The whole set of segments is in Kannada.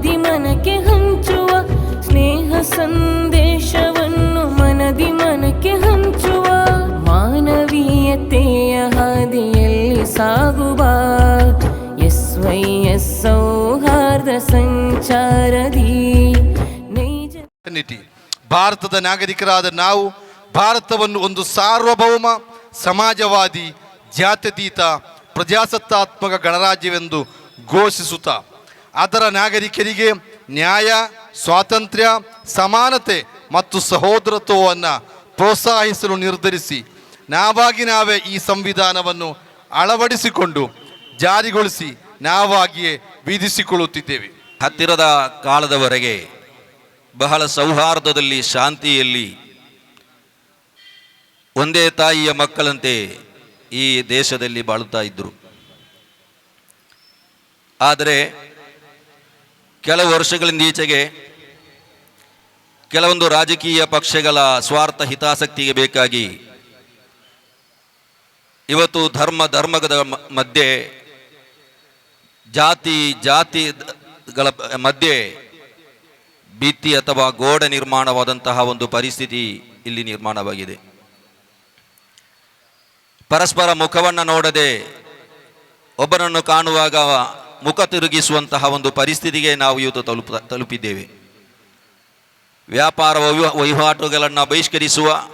ಮನದಿ ಮನಕ್ಕೆ ಹಂಚುವ ಸ್ನೇಹ ಸಂದೇಶವನ್ನು ಮನದಿ ಮನಕ್ಕೆ ಹಂಚುವ ಮಾನವೀಯತೆಯ ಹಾದಿಯಲ್ಲಿ ಸಾಗುವ ಎಸ್ ವೈ ಎಸ್ ಸೌಹಾರ್ದ ಸಂಚಾರದಿ ನೈಜ ಭಾರತದ ನಾಗರಿಕರಾದ ನಾವು ಭಾರತವನ್ನು ಒಂದು ಸಾರ್ವಭೌಮ, ಸಮಾಜವಾದಿ, ಜಾತ್ಯತೀತ, ಪ್ರಜಾಸತ್ತಾತ್ಮಕ ಗಣರಾಜ್ಯವೆಂದು ಘೋಷಿಸುತ್ತಾ ಅದರ ನಾಗರಿಕರಿಗೆ ನ್ಯಾಯ, ಸ್ವಾತಂತ್ರ್ಯ, ಸಮಾನತೆ ಮತ್ತು ಸಹೋದರತ್ವವನ್ನು ಪ್ರೋತ್ಸಾಹಿಸಲು ನಿರ್ಧರಿಸಿ ನಾವಾಗಿ ನಾವೇ ಈ ಸಂವಿಧಾನವನ್ನು ಅಳವಡಿಸಿಕೊಂಡು ಜಾರಿಗೊಳಿಸಿ ನಾವಾಗಿಯೇ ವಿಧಿಸಿಕೊಳ್ಳುತ್ತಿದ್ದೇವೆ. ಹತ್ತಿರದ ಕಾಲದವರೆಗೆ ಬಹಳ ಸೌಹಾರ್ದದಲ್ಲಿ, ಶಾಂತಿಯಲ್ಲಿ ಒಂದೇ ತಾಯಿಯ ಮಕ್ಕಳಂತೆ ಈ ದೇಶದಲ್ಲಿ ಬಾಳುತ್ತಾ ಇದ್ದರು. ಆದರೆ ಕೆಲವು ವರ್ಷಗಳಿಂದ ಈಚೆಗೆ ಕೆಲವೊಂದು ರಾಜಕೀಯ ಪಕ್ಷಗಳ ಸ್ವಾರ್ಥ ಹಿತಾಸಕ್ತಿಗೆ ಬೇಕಾಗಿ ಇವತ್ತು ಧರ್ಮ ಧರ್ಮದ ಮಧ್ಯೆ ಜಾತಿ ಜಾತಿಗಳ ಮಧ್ಯೆ ಭಿತ್ತಿ ಅಥವಾ ಗೋಡೆ ನಿರ್ಮಾಣವಾದಂತಹ ಒಂದು ಪರಿಸ್ಥಿತಿ ಇಲ್ಲಿ ನಿರ್ಮಾಣವಾಗಿದೆ. ಪರಸ್ಪರ ಮುಖವನ್ನು ನೋಡದೆ ಒಬ್ಬರನ್ನು ಕಾಣುವಾಗ ಮುಖ ತಿರುಗಿಸುವಂತಹ ಒಂದು ಪರಿಸ್ಥಿತಿಗೆ ನಾವು ಇವತ್ತು ತಲುಪ, ತಲುಪಿದ್ದೇವೆ. ವ್ಯಾಪಾರ ವಹಿವಾ- ವಹಿವಾಟುಗಳನ್ನು ಬಹಿಷ್ಕರಿಸುವ,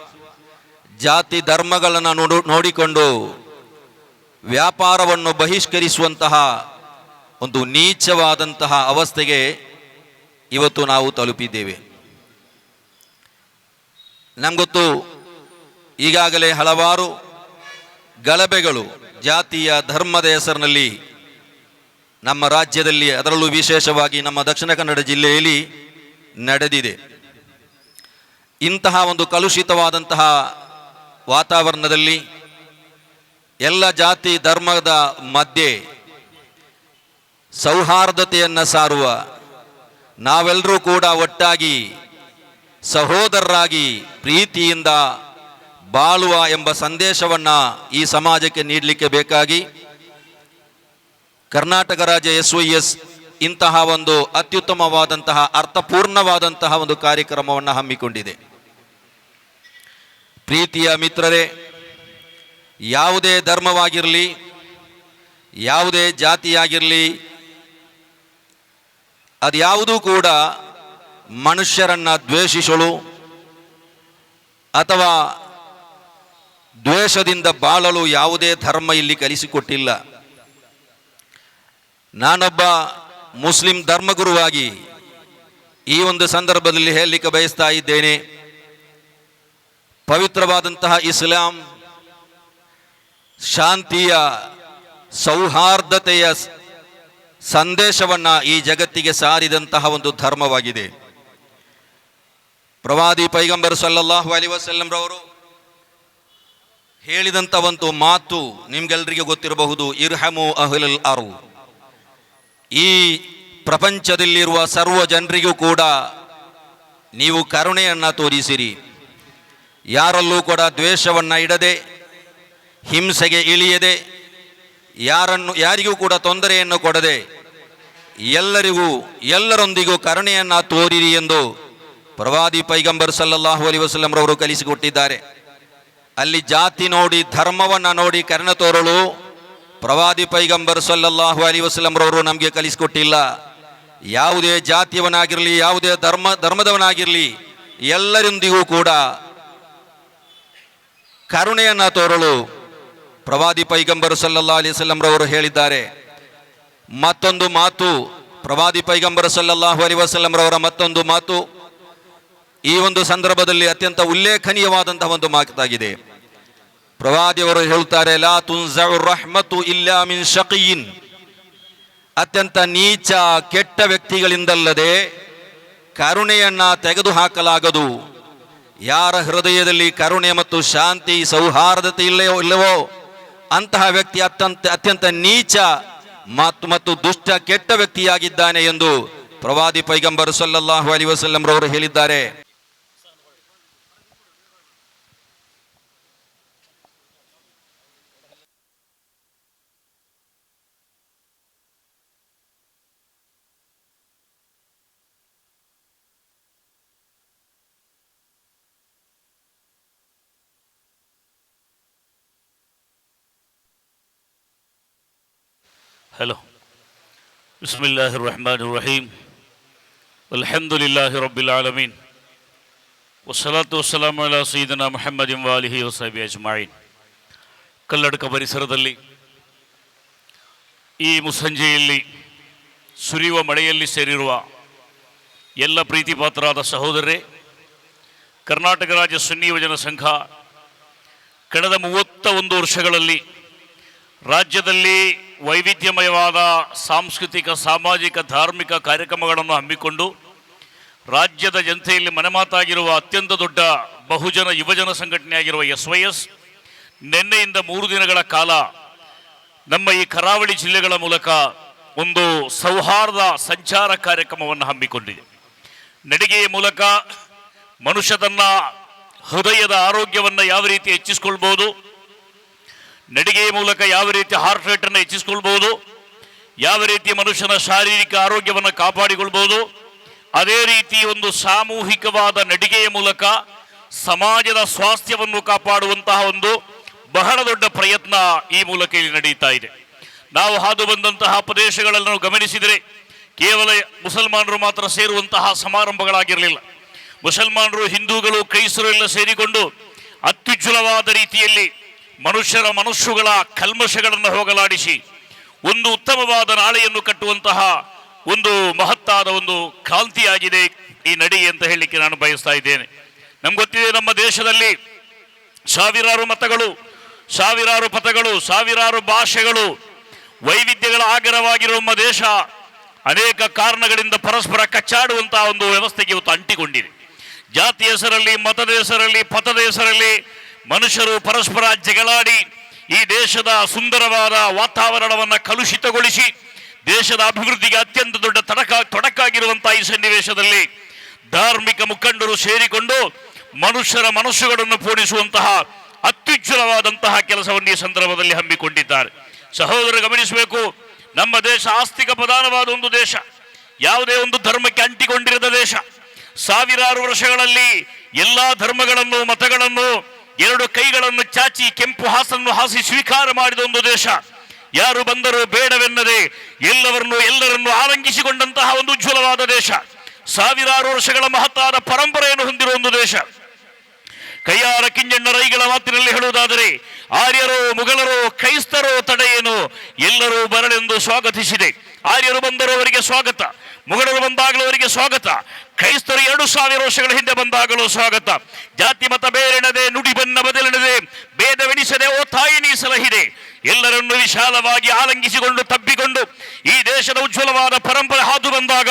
ಜಾತಿ ಧರ್ಮಗಳನ್ನು ನೋಡು, ನೋಡಿಕೊಂಡು ವ್ಯಾಪಾರವನ್ನು ಬಹಿಷ್ಕರಿಸುವಂತಹ ಒಂದು ನೀಚವಾದಂತಹ ಅವಸ್ಥೆಗೆ ಇವತ್ತು ನಾವು ತಲುಪಿದ್ದೇವೆ. ನಮ್ಗೊತ್ತು ಈಗಾಗಲೇ ಹಲವಾರು ಗಲಭೆಗಳು ಜಾತಿಯ ಧರ್ಮದ ಹೆಸರಿನಲ್ಲಿ ನಮ್ಮ ರಾಜ್ಯದಲ್ಲಿ ಅದರಲ್ಲೂ ವಿಶೇಷವಾಗಿ ನಮ್ಮ ದಕ್ಷಿಣ ಕನ್ನಡ ಜಿಲ್ಲೆಯಲ್ಲಿ ನಡೆದಿದೆ. ಇಂತಹ ಒಂದು ಕಲುಷಿತವಾದಂತಹ ವಾತಾವರಣದಲ್ಲಿ ಎಲ್ಲ ಜಾತಿ ಧರ್ಮದ ಮಧ್ಯೆ ಸೌಹಾರ್ದತೆಯನ್ನು ಸಾರುವ ನಾವೆಲ್ಲರೂ ಕೂಡ ಒಟ್ಟಾಗಿ ಸಹೋದರರಾಗಿ ಪ್ರೀತಿಯಿಂದ ಬಾಳುವ ಎಂಬ ಸಂದೇಶವನ್ನು ಈ ಸಮಾಜಕ್ಕೆ ನೀಡಲಿಕ್ಕೆ ಬೇಕಾಗಿ ಕರ್ನಾಟಕ ರಾಜ್ಯ ಎಸ್ ವೈ ಎಸ್ ಇಂತಹ ಒಂದು ಅತ್ಯುತ್ತಮವಾದಂತಹ, ಅರ್ಥಪೂರ್ಣವಾದಂತಹ ಒಂದು ಕಾರ್ಯಕ್ರಮವನ್ನು ಹಮ್ಮಿಕೊಂಡಿದೆ. ಪ್ರೀತಿಯ ಮಿತ್ರರೇ, ಯಾವುದೇ ಧರ್ಮವಾಗಿರಲಿ, ಯಾವುದೇ ಜಾತಿಯಾಗಿರಲಿ ಅದ್ಯಾವುದೂ ಕೂಡ ಮನುಷ್ಯರನ್ನು ದ್ವೇಷಿಸಲು ಅಥವಾ ದ್ವೇಷದಿಂದ ಬಾಳಲು ಯಾವುದೇ ಧರ್ಮ ಇಲ್ಲಿ ಕಲಿಸಿಕೊಟ್ಟಿಲ್ಲ. ನಾನೊಬ್ಬ ಮುಸ್ಲಿಂ ಧರ್ಮಗುರುವಾಗಿ ಈ ಒಂದು ಸಂದರ್ಭದಲ್ಲಿ ಹೇಳಲಿಕ್ಕೆ ಬಯಸ್ತಾ ಇದ್ದೇನೆ. ಪವಿತ್ರವಾದಂತಹ ಇಸ್ಲಾಂ ಶಾಂತಿಯ ಸೌಹಾರ್ದತೆಯ ಸಂದೇಶವನ್ನು ಈ ಜಗತ್ತಿಗೆ ಸಾರಿದಂತಹ ಒಂದು ಧರ್ಮವಾಗಿದೆ. ಪ್ರವಾದಿ ಪೈಗಂಬರ್ ಸಲ್ಲಲ್ಲಾಹು ಅಲಿ ವಸಲ್ಲಂರವರು ಹೇಳಿದಂಥ ಒಂದು ಮಾತು ನಿಮ್ಗೆಲ್ರಿಗೆ ಗೊತ್ತಿರಬಹುದು, ಇರ್ಹಮು ಅಹ್ಲಲ್ ಅರು ಈ ಪ್ರಪಂಚದಲ್ಲಿರುವ ಸರ್ವ ಜನರಿಗೂ ಕೂಡ ನೀವು ಕರುಣೆಯನ್ನು ತೋರಿಸಿರಿ. ಯಾರಲ್ಲೂ ಕೂಡ ದ್ವೇಷವನ್ನು ಇಡದೆ, ಹಿಂಸೆಗೆ ಇಳಿಯದೆ, ಯಾರನ್ನು, ಯಾರಿಗೂ ಕೂಡ ತೊಂದರೆಯನ್ನು ಕೊಡದೆ, ಎಲ್ಲರಿಗೂ, ಎಲ್ಲರೊಂದಿಗೂ ಕರುಣೆಯನ್ನು ತೋರಿರಿ ಎಂದು ಪ್ರವಾದಿ ಪೈಗಂಬರ್ ಸಲ್ಲಲ್ಲಾಹು ಅಲಿ ವಸಲ್ಲಂರವರು ಕಲಿಸಿಕೊಟ್ಟಿದ್ದಾರೆ. ಅಲ್ಲಿ ಜಾತಿ ನೋಡಿ, ಧರ್ಮವನ್ನು ನೋಡಿ ಕರುಣೆ ತೋರಲು ಪ್ರವಾದಿ ಪೈಗಂಬರ್ ಸಲ್ಲಲ್ಲಾಹು ಅಲಿ ವಸಲ್ಲಂರವರು ನಮಗೆ ಕಲಿಸಿಕೊಟ್ಟಿಲ್ಲ. ಯಾವುದೇ ಜಾತಿಯವನಾಗಿರಲಿ, ಯಾವುದೇ ಧರ್ಮ, ಧರ್ಮದವನಾಗಿರಲಿ, ಎಲ್ಲರೊಂದಿಗೂ ಕೂಡ ಕರುಣೆಯನ್ನ ತೋರಲು ಪ್ರವಾದಿ ಪೈಗಂಬರ್ ಸಲ್ಲಲ್ಲಾ ಅಲಿ ವಸಲ್ಲಂರವರು ಹೇಳಿದ್ದಾರೆ. ಮತ್ತೊಂದು ಮಾತು ಪ್ರವಾದಿ ಪೈಗಂಬರ್ ಸಲ್ಲಲ್ಲಾಹು ಅಲಿ ವಸಲ್ಲಂರವರ ಮತ್ತೊಂದು ಮಾತು ಈ ಒಂದು ಸಂದರ್ಭದಲ್ಲಿ ಅತ್ಯಂತ ಉಲ್ಲೇಖನೀಯವಾದಂತಹ ಒಂದು ಮಾತಾಗಿದೆ. ಪ್ರವಾದಿಯವರು ಹೇಳುತ್ತಾರೆ, ಲಾ ರಹ್ಮತು ಇಲ್ಲಾ ಮಿನ್ ಶಕೀನ್. ಅತ್ಯಂತ ನೀಚ, ಕೆಟ್ಟ ವ್ಯಕ್ತಿಗಳಿಂದಲ್ಲದೆ ಕರುಣೆಯನ್ನ ತೆಗೆದುಹಾಕಲಾಗದು. ಯಾರ ಹೃದಯದಲ್ಲಿ ಕರುಣೆ ಮತ್ತು ಶಾಂತಿ, ಸೌಹಾರ್ದತೆ ಇಲ್ಲವೋ ಇಲ್ಲವೋ, ಅಂತಹ ವ್ಯಕ್ತಿ ಅತ್ಯಂತ ಅತ್ಯಂತ ನೀಚ ಮತ್ತು ಮತ್ತು ದುಷ್ಟ, ಕೆಟ್ಟ ವ್ಯಕ್ತಿಯಾಗಿದ್ದಾನೆ ಎಂದು ಪ್ರವಾದಿ ಪೈಗಂಬರ್ ಸಲ್ಲಲ್ಲಾಹು ಅಲಿ ವಸಲ್ಲಂರವರು ಹೇಳಿದ್ದಾರೆ. ഹലോ ബിസ്മില്ലാഹി റഹ്മാൻ റഹീം അലഹമുല്ലാഹി റബ്ബുലാലമീൻ വസ്സലാത്തു വസ്സലാം അല സീദന മുഹമ്മദിൻ വാലിഹി വസാബി ಅಜ್ಮಾಯಿನ್ ಕಲ್ಲಡಕ ಪರಿಸರದಲ್ಲಿ ಈ ಮುಸಂಜೆಯಲ್ಲಿ ಸುರಿಯುವ ಮಳೆಯಲ್ಲಿ ಸೇರಿರುವ ಎಲ್ಲ ಪ್ರೀತಿಪಾತ್ರರಾದ ಸಹೋದರರೇ, ಕರ್ನಾಟಕ ರಾಜ್ಯ ಸುನ್ನಿ ಯುವಜನ ಸಂಘ, ಕಳೆದ ಮೂವತ್ತ ಒಂದು ವರ್ಷಗಳಲ್ಲಿ ರಾಜ್ಯದಲ್ಲಿ ವೈವಿಧ್ಯಮಯವಾದ ಸಾಂಸ್ಕೃತಿಕ, ಸಾಮಾಜಿಕ, ಧಾರ್ಮಿಕ ಕಾರ್ಯಕ್ರಮಗಳನ್ನು ಹಮ್ಮಿಕೊಂಡು ರಾಜ್ಯದ ಜನತೆಯಲ್ಲಿ ಮನೆಮಾತಾಗಿರುವ ಅತ್ಯಂತ ದೊಡ್ಡ ಬಹುಜನ, ಯುವಜನ ಸಂಘಟನೆಯಾಗಿರುವ ಎಸ್ ವೈ ಎಸ್ ನಿನ್ನೆಯಿಂದ ಮೂರು ದಿನಗಳ ಕಾಲ ನಮ್ಮ ಈ ಕರಾವಳಿ ಜಿಲ್ಲೆಗಳ ಮೂಲಕ ಒಂದು ಸೌಹಾರ್ದ ಸಂಚಾರ ಕಾರ್ಯಕ್ರಮವನ್ನು ಹಮ್ಮಿಕೊಂಡಿದೆ. ನಡಿಗೆಯ ಮೂಲಕ ಮನುಷ್ಯ ತನ್ನ ಹೃದಯದ ಆರೋಗ್ಯವನ್ನು ಯಾವ ರೀತಿ ಹೆಚ್ಚಿಸ್ಕೊಳ್ಬೋದು ನಡಿಗೆಯ ಮೂಲಕ ಯಾವ ರೀತಿ ಹಾರ್ಟ್ ರೇಟನ್ನು ಹೆಚ್ಚಿಸ್ಕೊಳ್ಬೋದು ಯಾವ ರೀತಿ ಮನುಷ್ಯನ ಶಾರೀರಿಕ ಆರೋಗ್ಯವನ್ನು ಕಾಪಾಡಿಕೊಳ್ಬೋದು ಅದೇ ರೀತಿ ಒಂದು ಸಾಮೂಹಿಕವಾದ ನಡಿಗೆಯ ಮೂಲಕ ಸಮಾಜದ ಸ್ವಾಸ್ಥ್ಯವನ್ನು ಕಾಪಾಡುವಂತಹ ಒಂದು ಬಹಳ ದೊಡ್ಡ ಪ್ರಯತ್ನ ಈ ಮೂಲಕ ಇಲ್ಲಿ ನಡೆಯುತ್ತಾ ಇದೆ. ನಾವು ಹಾದು ಬಂದಂತಹ ಪ್ರದೇಶಗಳನ್ನು ಗಮನಿಸಿದರೆ ಕೇವಲ ಮುಸಲ್ಮಾನರು ಮಾತ್ರ ಸೇರುವಂತಹ ಸಮಾರಂಭಗಳಾಗಿರಲಿಲ್ಲ. ಮುಸಲ್ಮಾನರು ಹಿಂದೂಗಳು, ಕ್ರೈಸ್ತರು ಎಲ್ಲ ಸೇರಿಕೊಂಡು ಅತ್ಯುಜ್ವಲವಾದ ರೀತಿಯಲ್ಲಿ ಮನುಷ್ಯರ ಮನಸ್ಸುಗಳ ಕಲ್ಮಶಗಳನ್ನು ಹೋಗಲಾಡಿಸಿ ಒಂದು ಉತ್ತಮವಾದ ನಾಳೆಯನ್ನು ಕಟ್ಟುವಂತಹ ಒಂದು ಮಹತ್ತಾದ ಒಂದು ಕ್ರಾಂತಿಯಾಗಿದೆ ಈ ನಡಿ ಅಂತ ಹೇಳಲಿಕ್ಕೆ ನಾನು ಬಯಸ್ತಾ ಇದ್ದೇನೆ. ನಮ್ಗೆ ಗೊತ್ತಿದೆ ನಮ್ಮ ದೇಶದಲ್ಲಿ ಸಾವಿರಾರು ಮತಗಳು, ಸಾವಿರಾರು ಪಥಗಳು, ಸಾವಿರಾರು ಭಾಷೆಗಳು, ವೈವಿಧ್ಯಗಳ ಆಗರವಾಗಿರುವ ನಮ್ಮ ದೇಶ ಅನೇಕ ಕಾರಣಗಳಿಂದ ಪರಸ್ಪರ ಕಚ್ಚಾಡುವಂತಹ ಒಂದು ವ್ಯವಸ್ಥೆಗೆ ಇವತ್ತು ಅಂಟಿಕೊಂಡಿದೆ. ಜಾತಿ ಹೆಸರಲ್ಲಿ, ಮತದ ಹೆಸರಲ್ಲಿ, ಪಥದ ಹೆಸರಲ್ಲಿ ಮನುಷ್ಯರು ಪರಸ್ಪರ ಜಗಳಾಡಿ ಈ ದೇಶದ ಸುಂದರವಾದ ವಾತಾವರಣವನ್ನು ಕಲುಷಿತಗೊಳಿಸಿ ದೇಶದ ಅಭಿವೃದ್ಧಿಗೆ ಅತ್ಯಂತ ದೊಡ್ಡ ತಡಕ ತೊಡಕಾಗಿರುವಂತಹ ಈ ಸನ್ನಿವೇಶದಲ್ಲಿ ಧಾರ್ಮಿಕ ಮುಖಂಡರು ಸೇರಿಕೊಂಡು ಮನುಷ್ಯರ ಮನಸ್ಸುಗಳನ್ನು ಪೂರ್ಣಿಸುವಂತಹ ಅತ್ಯುಜ್ವಲವಾದಂತಹ ಕೆಲಸವನ್ನು ಈ ಸಂದರ್ಭದಲ್ಲಿ ಹಮ್ಮಿಕೊಂಡಿದ್ದಾರೆ. ಸಹೋದರ ಗಮನಿಸಬೇಕು, ನಮ್ಮ ದೇಶ ಆಸ್ತಿಕ ಪ್ರಧಾನವಾದ ಒಂದು ದೇಶ, ಯಾವುದೇ ಒಂದು ಧರ್ಮಕ್ಕೆ ಅಂಟಿಕೊಂಡಿರದ ದೇಶ. ಸಾವಿರಾರು ವರ್ಷಗಳಲ್ಲಿ ಎಲ್ಲಾ ಧರ್ಮಗಳನ್ನು ಮತಗಳನ್ನು ಎರಡು ಕೈಗಳನ್ನು ಚಾಚಿ ಕೆಂಪು ಹಾಸನ್ನು ಹಾಸಿ ಸ್ವೀಕಾರ ಮಾಡಿದ ಒಂದು ದೇಶ. ಯಾರು ಬಂದರೂ ಬೇಡವೆನ್ನದೆ ಎಲ್ಲವರನ್ನು ಎಲ್ಲರನ್ನು ಆರಂಗಿಸಿಕೊಂಡಂತಹ ಒಂದು ಉಜ್ವಲವಾದ ದೇಶ. ಸಾವಿರಾರು ವರ್ಷಗಳ ಮಹತ್ತಾದ ಪರಂಪರೆಯನ್ನು ಹೊಂದಿರುವ ಒಂದು ದೇಶ. ಕೈಯಾರ ಕಿಂಜಣ್ಣ ರೈಗಳ ಮಾತಿನಲ್ಲಿ ಹೇಳುವುದಾದರೆ, ಆರ್ಯರು ಮುಗಲರು ಕ್ರೈಸ್ತರು ತಡೆಯೇನು? ಎಲ್ಲರೂ ಬರಲೆಂದು ಸ್ವಾಗತಿಸಿದೆ. ಆರ್ಯರು ಬಂದರು ಅವರಿಗೆ ಸ್ವಾಗತ ಮುಗಲರು ಬಂದಾಗಲೂ ಅವರಿಗೆ ಸ್ವಾಗತ ಕ್ರೈಸ್ತರು ಎರಡು ಸಾವಿರ ವರ್ಷಗಳ ಹಿಂದೆ ಬಂದಾಗಲೂ ಸ್ವಾಗತ. ಜಾತಿ ಮತ ಬೇರೆಣದೆ ನುಡಿ ಬಣ್ಣ ಬದಲೆಣದೆ ಭೇದವೆಣಿಸದೆ ಓ ತಾಯಿ ನೀ ಸಲಹಿದೆ ಎಲ್ಲರನ್ನು ವಿಶಾಲವಾಗಿ ಆಲಂಗಿಸಿಕೊಂಡು ತಬ್ಬಿಕೊಂಡು ಈ ದೇಶದ ಉಜ್ವಲವಾದ ಪರಂಪರೆ ಹಾದು ಬಂದಾಗ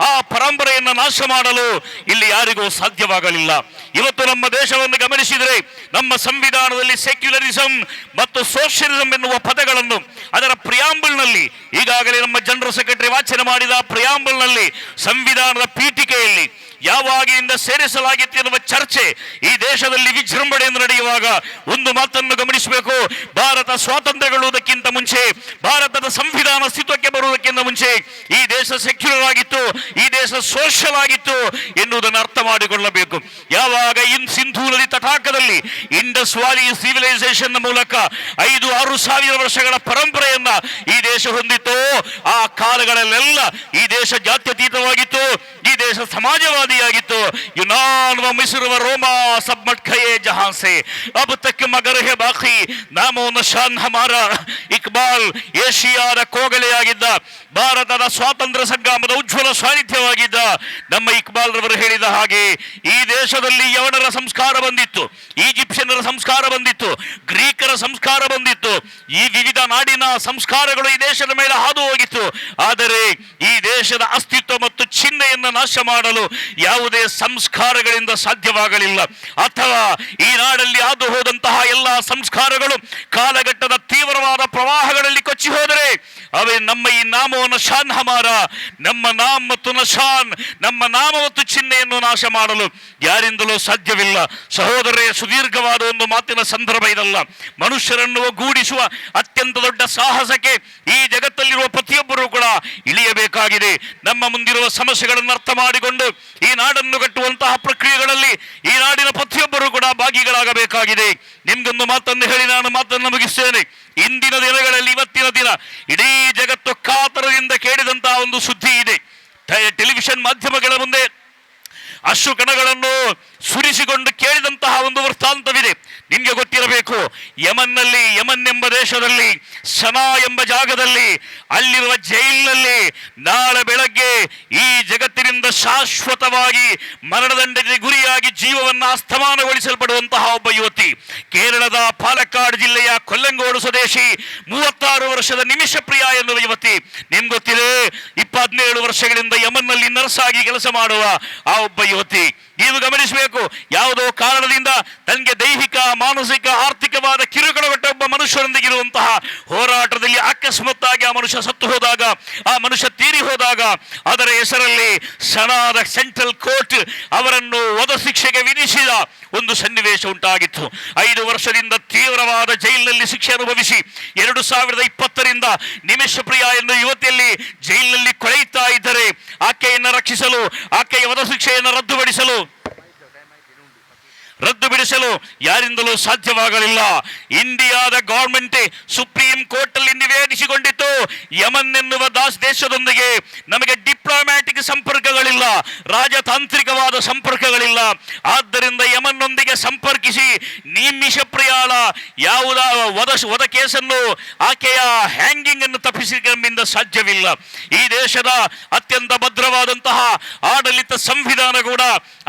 ಆ ಪರಂಪರೆಯನ್ನು ನಾಶ ಮಾಡಲು ಇಲ್ಲಿ ಯಾರಿಗೂ ಸಾಧ್ಯವಾಗಲಿಲ್ಲ. ಇವತ್ತು ನಮ್ಮ ದೇಶವನ್ನು ಗಮನಿಸಿದರೆ ನಮ್ಮ ಸಂವಿಧಾನದಲ್ಲಿ ಸೆಕ್ಯುಲರಿಸಂ ಮತ್ತು ಸೋಷಿಯಲಿಸಂ ಎನ್ನುವ ಪದಗಳನ್ನು ಅದರ ಪ್ರಿಯಾಂಬಲ್ನಲ್ಲಿ ಈಗಾಗಲೇ ನಮ್ಮ ಜನರಲ್ ಸೆಕ್ರೆಟರಿ ವಾಚನ ಮಾಡಿದ ಪ್ರಿಯಾಂಬಲ್ನಲ್ಲಿ ಸಂವಿಧಾನದ ಪೀಠಿಕೆಯಲ್ಲಿ ಯಾವಾಗಿನಿಂದ ಸೇರಿಸಲಾಗಿತ್ತು ಎನ್ನುವ ಚರ್ಚೆ ಈ ದೇಶದಲ್ಲಿ ವಿಜೃಂಭಣೆಯಿಂದ ನಡೆಯುವಾಗ ಒಂದು ಮಾತನ್ನು ಗಮನಿಸಬೇಕು. ಭಾರತ ಸ್ವಾತಂತ್ರ್ಯಗೊಳ್ಳುವುದಕ್ಕಿಂತ ಮುಂಚೆ, ಭಾರತದ ಸಂವಿಧಾನ ಅಸ್ತಿತ್ವಕ್ಕೆ ಬರುವುದಕ್ಕಿಂತ ಮುಂಚೆ ಈ ದೇಶ ಸೆಕ್ಯುಲರ್ ಆಗಿತ್ತು, ಈ ದೇಶ ಸೋಷಿಯಲ್ ಆಗಿತ್ತು ಎನ್ನುವುದನ್ನು ಅರ್ಥ ಮಾಡಿಕೊಳ್ಳಬೇಕು. ಯಾವಾಗ ಇನ್ ಸಿಂಧೂ ನದಿ ತಟಾಕದಲ್ಲಿ ಇಂಡಸ್ ವ್ಯಾಲಿ ಸಿವಿಲೈಸೇಷನ್ ಮೂಲಕ ಐದು ಆರು ಸಾವಿರ ವರ್ಷಗಳ ಪರಂಪರೆಯನ್ನ ಈ ದೇಶ ಹೊಂದಿತ್ತು, ಆ ಕಾಲಗಳಲ್ಲೆಲ್ಲ ಈ ದೇಶ ಜಾತ್ಯತೀತವಾಗಿತ್ತು, ಈ ದೇಶ ಸಮಾಜವಾದಿಯಾಗಿತ್ತು ಯುನಾನ್ ವ ಮಿಸ್ರ್ ವ ರೋಮಾ ಸಬ್ ಮಟ್ ಖಯೇ ಜಹಾನ್ ಸೆ. ಅಬ್ ತಕ್ ಮಗರ್ ಹೆ ಬಾಕಿ. ನಾಮೋ ನಶಾನ್ ಹಮಾರ. ಇಕ್ಬಾಲ್ ಏಷಿಯಾದ ಕೋಗಲೆಯಾಗಿದ್ದ. ಭಾರತದ ಸ್ವಾತಂತ್ರ್ಯ ಸಂಗ್ರಾಮದ ಉಜ್ವಲ ಸಾನ್ನಿಧ್ಯವಾಗಿದ್ದ. ನಮ್ಮ ಇಕ್ಬಾಲ್ ರವರು ಹೇಳಿದ ಹಾಗೆ ಈ ದೇಶದಲ್ಲಿ ಯವನರ ಸಂಸ್ಕಾರ ಬಂದಿತ್ತು. ಈಜಿಪ್ಷಿಯನ್ನರ ಸಂಸ್ಕಾರ ಬಂದಿತ್ತು. ಗ್ರೀಕರ ಸಂಸ್ಕಾರ ಬಂದಿತ್ತು. ಈ ವಿವಿಧ ನಾಡಿನ ಸಂಸ್ಕಾರಗಳು ಈ ದೇಶದ ಮೇಲೆ ಹಾದು ಹೋಗಿತ್ತು. ಆದರೆ ಈ ದೇಶದ ಅಸ್ತಿತ್ವ ಮತ್ತು ಚಿಹ್ನೆಯನ್ನು ನಾಶ ಮಾಡಲು ಯಾವುದೇ ಸಂಸ್ಕಾರಗಳಿಂದ ಸಾಧ್ಯವಾಗಲಿಲ್ಲ. ಅಥವಾ ಈ ನಾಡಲ್ಲಿ ಹಾದು ಹೋದಂತಹ ಎಲ್ಲ ಸಂಸ್ಕಾರಗಳು ಕಾಲಘಟ್ಟದ ತೀವ್ರವಾದ ಪ್ರವಾಹಗಳಲ್ಲಿ ಕೊಚ್ಚಿ ಹೋದರೆ, ಅವೇ ನಮ್ಮ ಈ ನಾಮವನ್ನು ಶಾನ್ ಹಮಾರ, ನಮ್ಮ ನಾಮ ಮತ್ತು ನಶಾನ್ ನಮ್ಮ ನಾಮ ಮತ್ತು ಚಿಹ್ನೆಯನ್ನು ನಾಶ ಮಾಡಲು ಯಾರಿಂದಲೂ ಸಾಧ್ಯವಿಲ್ಲ. ಸಹೋದರರೇ, ಸುದೀರ್ಘವಾದ ಒಂದು ಮಾತಿನ ಸಂದರ್ಭ ಇದಲ್ಲ. ಮನುಷ್ಯರನ್ನು ಒಗ್ಗೂಡಿಸುವ ಅತ್ಯಂತ ದೊಡ್ಡ ಸಾಹಸಕ್ಕೆ ಈ ಜಗತ್ತಲ್ಲಿರುವ ಪ್ರತಿಯೊಬ್ಬರೂ ಕೂಡ ಇಳಿಯಬೇಕಾಗಿದೆ. ನಮ್ಮ ಮುಂದಿರುವ ಸಮಸ್ಯೆಗಳನ್ನು ಅರ್ಥ ಮಾಡಿಕೊಂಡು ಈ ನಾಡನ್ನು ಕಟ್ಟುವಂತಹ ಪ್ರಕ್ರಿಯೆಗಳಲ್ಲಿ ಈ ನಾಡಿನ ಪ್ರತಿಯೊಬ್ಬರು ಕೂಡ ಭಾಗಿಗಳಾಗಬೇಕಾಗಿದೆ. ನಿಮ್ಗೊಂದು ಮಾತನ್ನು ಹೇಳಿ, ನಾನು ಮಾತನ್ನು ಮುಗಿಸ್ತೇನೆ. ಇಂದಿನ ದಿನಗಳಲ್ಲಿ, ಇವತ್ತಿನ ದಿನ ಇಡೀ ಜಗತ್ತು ಕಾತರದಿಂದ ಕೇಳಿದಂತಹ ಒಂದು ಸುದ್ದಿ ಇದೆ. ಟೆಲಿವಿಷನ್ ಮಾಧ್ಯಮಗಳ ಮುಂದೆ ಅಶ್ರು ಕಣಗಳನ್ನು ಸುರಿಸಿಕೊಂಡು ಕೇಳಿದಂತಹ ಒಂದು ವೃತ್ತಾಂತವಿದೆ. ನಿಮಗೆ ಗೊತ್ತಿರಬೇಕು, ಯಮನ್ನಲ್ಲಿ, ಯಮನ್ ಎಂಬ ದೇಶದಲ್ಲಿ, ಸನಾ ಎಂಬ ಜಾಗದಲ್ಲಿ, ಅಲ್ಲಿರುವ ಜೈಲಿನಲ್ಲಿ ನಾಳೆ ಬೆಳಗ್ಗೆ ಈ ಜಗತ್ತಿನಿಂದ ಶಾಶ್ವತವಾಗಿ ಮರಣದಂಡನೆ ಗುರಿಯಾಗಿ ಜೀವವನ್ನು ಅಸ್ತಮಾನಗೊಳಿಸಲ್ಪಡುವಂತಹ ಒಬ್ಬ ಯುವತಿ, ಕೇರಳದ ಪಾಲಕ್ಕಾಡ್ ಜಿಲ್ಲೆಯ ಕೊಲ್ಲಂಗೋಡು ಸ್ವದೇಶಿ ಮೂವತ್ತಾರು ವರ್ಷದ ನಿಮಿಷ ಪ್ರಿಯ ಎನ್ನುವ ಯುವತಿ. ನಿಮ್ಗೊತ್ತಿದೆ ಇಪ್ಪತ್ತೇಳು ವರ್ಷಗಳಿಂದ ಯಮನ್ನಲ್ಲಿ ನರ್ಸಾಗಿ ಕೆಲಸ ಮಾಡುವ ಆ ಒಬ್ಬ ಯುವತಿ ನೀವು ಗಮನಿಸಬೇಕು, ಯಾವುದೋ ಕಾರಣದಿಂದ ತನಗೆ ದೈಹಿಕ, ಮಾನಸಿಕ, ಆರ್ಥಿಕವಾದ ಕಿರುಕುಳ ಕೊಟ್ಟ ಒಬ್ಬ ಮನುಷ್ಯರೊಂದಿಗೆ ಇರುವಂತಹ ಹೋರಾಟದಲ್ಲಿ ಅಕಸ್ಮಾತ್ತಾಗಿ ಆ ಮನುಷ್ಯ ಸತ್ತು ಹೋದಾಗ, ಆ ಮನುಷ್ಯ ತೀರಿ ಹೋದಾಗ, ಅದರ ಹೆಸರಲ್ಲಿ ಸಣಾದ ಸೆಂಟ್ರಲ್ ಕೋರ್ಟ್ ಅವರನ್ನು ವಧ ಶಿಕ್ಷೆಗೆ ವಿಧಿಸಿದ ಒಂದು ಸನ್ನಿವೇಶ ಉಂಟಾಗಿತ್ತು. ಐದು ವರ್ಷದಿಂದ ತೀವ್ರವಾದ ಜೈಲಿನಲ್ಲಿ ಶಿಕ್ಷೆ ಅನುಭವಿಸಿ, ಎರಡು ಸಾವಿರದ ಇಪ್ಪತ್ತರಿಂದ ನಿಮಿಷ ಪ್ರಿಯ ಎಂದು ಯುವತಿಯಲ್ಲಿ ಜೈಲಿನಲ್ಲಿ ಕೊಳೆಯುತ್ತಾ ಇದ್ದರೆ, ಆಕೆಯನ್ನು ರಕ್ಷಿಸಲು, ಆಕೆಯ ವಧ ಶಿಕ್ಷೆಯನ್ನು ರದ್ದುಪಡಿಸಲು ರದ್ದು ಬಿಡಿಸಲು ಯಾರಿಂದಲೂ ಸಾಧ್ಯವಾಗಲಿಲ್ಲ. ಇಂಡಿಯಾದ ಗವರ್ಮೆಂಟ್ ಸುಪ್ರೀಂ ಕೋರ್ಟ್ ಅಲ್ಲಿ ನಿವೇದಿಸಿಕೊಂಡಿತ್ತು. ಯಮನ್ ಎನ್ನುವ ದಾಸ್ ದೇಶದೊಂದಿಗೆ ನಮಗೆ ಡಿಪ್ಲೊಮ್ಯಾಟಿಕ್ ಸಂಪರ್ಕಗಳಿಲ್ಲ, ರಾಜತಾಂತ್ರಿಕವಾದ ಸಂಪರ್ಕಗಳಿಲ್ಲ. ಆದ್ದರಿಂದ ಯಮನ್ನೊಂದಿಗೆ ಸಂಪರ್ಕಿಸಿ ನಿಮಿಷ ಪ್ರಯಾಳ ಯಾವುದ ವದ ವದ ಕೇಸನ್ನು ಆಕೆಯ ಹ್ಯಾಂಗಿಂಗ್ ಅನ್ನು ತಪ್ಪಿಸಿ ನಮ್ಮಿಂದ ಸಾಧ್ಯವಿಲ್ಲ. ಈ ದೇಶದ ಅತ್ಯಂತ ಭದ್ರವಾದಂತಹ ಆಡಳಿತ ಸಂವಿಧಾನ ಕೂಡ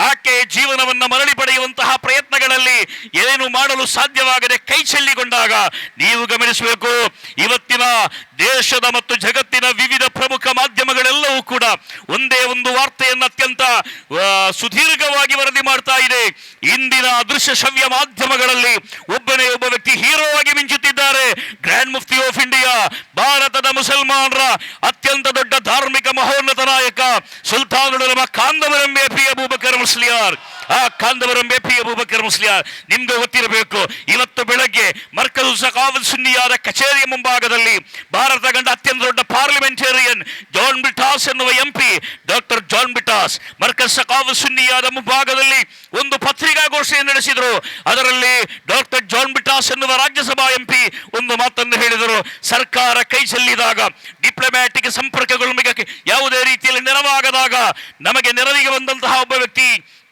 ಆಕೆಯ ಜೀವನವನ್ನು ಮರಳಿ ಪಡೆಯುವಂತಹ ಪ್ರಯತ್ನಗಳಲ್ಲಿ ಏನು ಮಾಡಲು ಸಾಧ್ಯವಾಗದೆ ಕೈ ಚೆಲ್ಲಿಕೊಂಡಾಗ ನೀವು ಗಮನಿಸಬೇಕು, ಇವತ್ತಿನ ದೇಶದ ಮತ್ತು ಜಗತ್ತಿನ ವಿವಿಧ ಪ್ರಮುಖ ಮಾಧ್ಯಮಗಳೆಲ್ಲವೂ ಕೂಡ ಒಂದೇ ಒಂದು ವಾರ್ತೆಯನ್ನು ಅತ್ಯಂತ ಸುದೀರ್ಘವಾಗಿ ವರದಿ ಮಾಡ್ತಾ ಇದೆ. ಇಂದಿನ ಅದೃಶ್ಯ ಶವ್ಯ ಮಾಧ್ಯಮಗಳಲ್ಲಿ ಒಬ್ಬನೇ ಒಬ್ಬ ವ್ಯಕ್ತಿ ಹೀರೋ ಆಗಿ ಮಿಂಚುತ್ತಿದ್ದಾರೆ. ಗ್ರ್ಯಾಂಡ್ ಮುಫ್ತಿ ಆಫ್ ಇಂಡಿಯಾ, ಭಾರತದ ಮುಸಲ್ಮಾನರ ಅತ್ಯಂತ ದೊಡ್ಡ ಧಾರ್ಮಿಕ ಮಹೋನ್ನತ ನಾಯಕ ಸುಲ್ತಾನ್ ಕಾಂದವರ ಪಿ ಅಬೂಬಕರ್ ಮುಸ್ಲಿಯಾರ್. ಆ ಕಾಂದವರಂ ಪಿ ಅಬೂಬಕರ್ ಮುಸ್ಲಿಯಾರ್ ನಿಮ್ಗೆ ಗೊತ್ತಿರಬೇಕು, ಇವತ್ತು ಬೆಳಗ್ಗೆ ಮರ್ಕಜು ಸಕಾವತ್ ಸುನ್ನಿಯಾದ ಕಚೇರಿಯ ಮುಂಭಾಗದಲ್ಲಿ ಭಾರತ ಗಂಡ ಅತ್ಯಂತ ದೊಡ್ಡ ಪಾರ್ಲಿಮೆಂಟೇರಿಯನ್ ಜಾನ್ ಬಿಟಾಸ್ ಎನ್ನುವ MP doctor John Brittas, Markaz ಸಕಾವತ್ ಸುನ್ನಿಯಾದ ಮುಂಭಾಗದಲ್ಲಿ ಒಂದು ಪತ್ರಿಕಾಗೋಷ್ಠಿಯನ್ನು ನಡೆಸಿದರು. ಅದರಲ್ಲಿ ಡಾಕ್ಟರ್ ಜಾನ್ ಬಿಟಾಸ್ ಎನ್ನುವ ರಾಜ್ಯಸಭಾ ಎಂಪಿ ಒಂದು ಮಾತನ್ನು ಹೇಳಿದರು. ಸರ್ಕಾರ ಕೈ ಚೆಲ್ಲಿದಾಗ, ಡಿಪ್ಲೊಮ್ಯಾಟಿಕ್ ಸಂಪರ್ಕಗಳು ಯಾವುದೇ ರೀತಿಯಲ್ಲಿ ನೆರವಾಗದಾಗ, ನಮಗೆ ನೆರವಿಗೆ ಬಂದಂತಹ ಒಬ್ಬ ವ್ಯಕ್ತಿ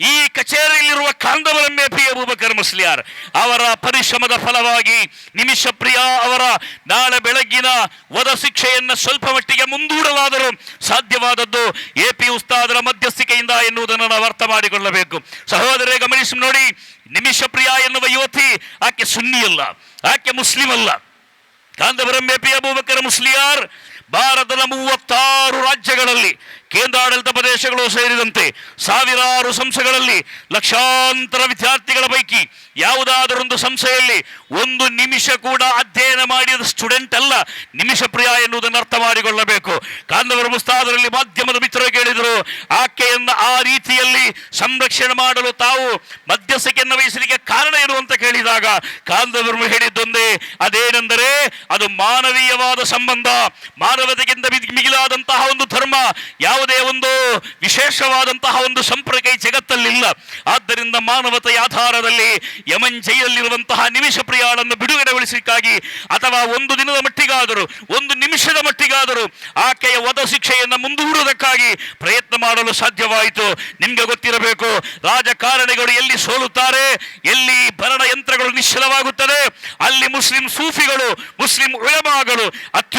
ಈ ಕಚೇರಿಯಲ್ಲಿರುವ ಕಾಂದವರನ್ನೇ ಪಿ ಅಬೂಬಕರ್ ಮುಸ್ಲಿಯಾರ್ ಅವರ ಪರಿಶ್ರಮದ ಫಲವಾಗಿ, ನಿಮಿಷ ಪ್ರಿಯ ಅವರ ನಾಳೆ ಬೆಳಗ್ಗಿನ ವಧ ಶಿಕ್ಷೆಯನ್ನು ಸ್ವಲ್ಪ ಮಟ್ಟಿಗೆ ಮುಂದೂಡಲಾದರೂ ಸಾಧ್ಯವಾದದ್ದು ಎ ಪಿ ಉಸ್ತಾದರ ಮಧ್ಯಸ್ಥಿಕೆಯಿಂದ ಎನ್ನುವುದನ್ನು ನಾವು ಅರ್ಥ ಮಾಡಿಕೊಳ್ಳಬೇಕು. ಸಹೋದರರೇ, ಗಮನಿಸಿ ನೋಡಿ, ನಿಮಿಷ ಪ್ರಿಯ ಎನ್ನುವ ಯುವತಿ ಆಕೆ ಸುನ್ನಿಯಲ್ಲ ಆಕೆ ಮುಸ್ಲಿಂ ಅಲ್ಲ. ಕಾಂದವರಂ ಎ ಪಿ ಅಬೂಬಕರ್ ಮುಸ್ಲಿಯಾರ್ ಭಾರತದ ಮೂವತ್ತಾರು ರಾಜ್ಯಗಳಲ್ಲಿ ಕೇಂದ್ರಾಡಳಿತ ಪ್ರದೇಶಗಳು ಸೇರಿದಂತೆ ಸಾವಿರಾರು ಸಂಸ್ಥೆಗಳಲ್ಲಿ ಲಕ್ಷಾಂತರ ವಿದ್ಯಾರ್ಥಿಗಳ ಪೈಕಿ ಯಾವುದಾದರೊಂದು ಸಂಸ್ಥೆಯಲ್ಲಿ ಒಂದು ನಿಮಿಷ ಕೂಡ ಅಧ್ಯಯನ ಮಾಡಿದ ಸ್ಟೂಡೆಂಟ್ ಅಲ್ಲ. ನಿಮಿಷ ಪ್ರಿಯ ಎನ್ನುವುದನ್ನು ಅರ್ಥ ಮಾಡಿಕೊಳ್ಳಬೇಕು. ಕಾಂದವರ ಮುಸ್ತಾದರಲ್ಲಿ ಮಾಧ್ಯಮದ ಮಿತ್ರರು ಕೇಳಿದರು, ಆಕೆಯನ್ನು ಆ ರೀತಿಯಲ್ಲಿ ಸಂರಕ್ಷಣೆ ಮಾಡಲು ತಾವು ಮಧ್ಯಸ್ಥಿಕೆಯನ್ನು ವಹಿಸಲಿಕ್ಕೆ ಕಾರಣ ಏನು ಅಂತ ಕೇಳಿದಾಗ ಕಾಂದವರು ಹೇಳಿದ್ದೊಂದೇ ಅದೇನೆಂದರೆ ಅದು ಮಾನವೀಯವಾದ ಸಂಬಂಧ. ಮಾನವತೆಗಿಂತ ಮಿಗಿ- ಮಿಗಿಲಾದಂತಹ ಒಂದು ಧರ್ಮ. ಯಾವುದೇ ಒಂದು ವಿಶೇಷವಾದಂತಹ ಒಂದು ಸಂಪರ್ಕ ಈ ಜಗತ್ತಲ್ಲಿಲ್ಲ. ಆದ್ದರಿಂದ ಮಾನವತೆಯ ಆಧಾರದಲ್ಲಿ ಯಮನ್ ಜೈಯಲ್ಲಿರುವಂತಹ ನಿಮಿಷ ಪ್ರಿಯಾಳನ್ನು ಬಿಡುಗಡೆಗೊಳಿಸಲಿಕ್ಕಾಗಿ ಅಥವಾ ಒಂದು ದಿನದ ಮಟ್ಟಿಗಾದರೂ, ಒಂದು ನಿಮಿಷದ ಮಟ್ಟಿಗಾದರೂ ಆಕೆಯ ವಧ ಶಿಕ್ಷೆಯನ್ನು ಮುಂದೂಡುವುದಕ್ಕಾಗಿ ಪ್ರಯತ್ನ ಮಾಡಲು ಸಾಧ್ಯವಾಯಿತು. ನಿಮಗೆ ಗೊತ್ತಿರಬೇಕು, ರಾಜಕಾರಣಿಗಳು ಎಲ್ಲಿ ಸೋಲುತ್ತಾರೆ, ಎಲ್ಲಿ ಭರಣ ಯಂತ್ರಗಳು ನಿಶ್ಚಲವಾಗುತ್ತದೆ, ಅಲ್ಲಿ ಮುಸ್ಲಿಂ ಸೂಫಿಗಳು, ಮುಸ್ಲಿಂ ಉಳಮಾಗಳು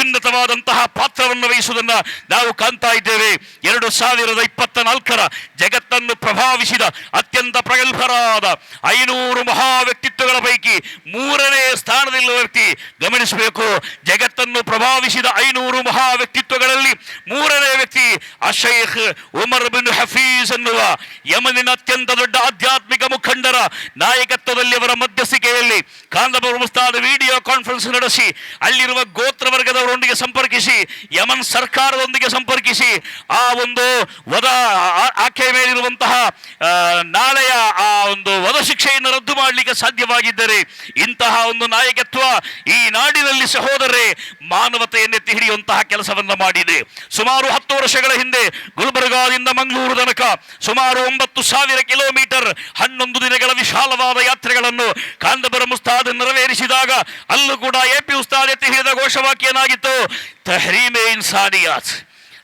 ಅತ್ಯುನ್ನತವಾದಂತಹ ಪಾತ್ರವನ್ನು ವಹಿಸುವುದನ್ನು ನಾವು ಕಾಣ್ತಾ ಇದ್ದೇವೆ. ಎರಡು ಸಾವಿರದ ಇಪ್ಪತ್ತ ನಾಲ್ಕರ ಜಗತ್ತನ್ನು ಪ್ರಭಾವಿಸಿದ ಅತ್ಯಂತ ಪ್ರಗಲ್ಭರಾದ ಐನೂರು ಮಹಾ ವ್ಯಕ್ತಿತ್ವಗಳ ಪೈಕಿ ಮೂರನೇ ಸ್ಥಾನದಲ್ಲಿರುವ ವ್ಯಕ್ತಿ ಗಮನಿಸಬೇಕು. ಜಗತ್ತನ್ನು ಪ್ರಭಾವಿಸಿದ ಐನೂರು ಮಹಾ ವ್ಯಕ್ತಿತ್ವಗಳಲ್ಲಿ ಮೂರನೇ ವ್ಯಕ್ತಿ ಅಶೇಖ್ ಉಮರ್ ಬಿನ್ ಹಫೀಸ್ ಎನ್ನುವ ಯಮನಿನ ಅತ್ಯಂತ ದೊಡ್ಡ ಆಧ್ಯಾತ್ಮಿಕ ಮುಖಂಡರ ನಾಯಕತ್ವದಲ್ಲಿ ಅವರ ಮಧ್ಯಸ್ಥಿಕೆಯಲ್ಲಿ ಕಾಂದಪುರ ಮುಸ್ತಾದ ವಿಡಿಯೋ ಕಾನ್ಫರೆನ್ಸ್ ನಡೆಸಿ, ಅಲ್ಲಿರುವ ಗೋತ್ರ ವರ್ಗದವರೊಂದಿಗೆ ಸಂಪರ್ಕಿಸಿ, ಯಮನ್ ಸರ್ಕಾರದೊಂದಿಗೆ ಸಂಪರ್ಕಿಸಿ, ಆ ಒಂದು ವಧ ಆಕೆಯ ಮೇಲಿರುವಂತಹ ನಾಳೆಯ ಆ ಒಂದು ವಧ ಶಿಕ್ಷೆಯನ್ನು ರದ್ದು ಮಾಡಲಿಕ್ಕೆ ಸಾಧ್ಯವಾಗಿದ್ದರೆ, ಇಂತಹ ಒಂದು ನಾಯಕತ್ವ ಈ ನಾಡಿನಲ್ಲಿ ಸಹೋದರರೇ ಮಾನವತೆಯನ್ನೆತ್ತಿ ಹಿಡಿಯುವಂತಹ ಕೆಲಸವನ್ನು ಮಾಡಿದೆ. ಸುಮಾರು ಹತ್ತು ವರ್ಷಗಳ ಹಿಂದೆ ಗುಲ್ಬರ್ಗಾದಿಂದ ಮಂಗಳೂರು ತನಕ ಸುಮಾರು ಒಂಬತ್ತು ಸಾವಿರ ಕಿಲೋಮೀಟರ್ ಹನ್ನೊಂದು ದಿನಗಳ ವಿಶಾಲವಾದ ಯಾತ್ರೆಗಳನ್ನು ಕಾಂದಬರ ಮುಸ್ತಾದ್ ನೆರವೇರಿಸಿದಾಗ, ಅಲ್ಲೂ ಕೂಡ ಎಪಿ ಉಸ್ತಾದ್ ಎತ್ತಿ ಹಿಡಿದ പേരിട്ടു Tehreeme Insaniyat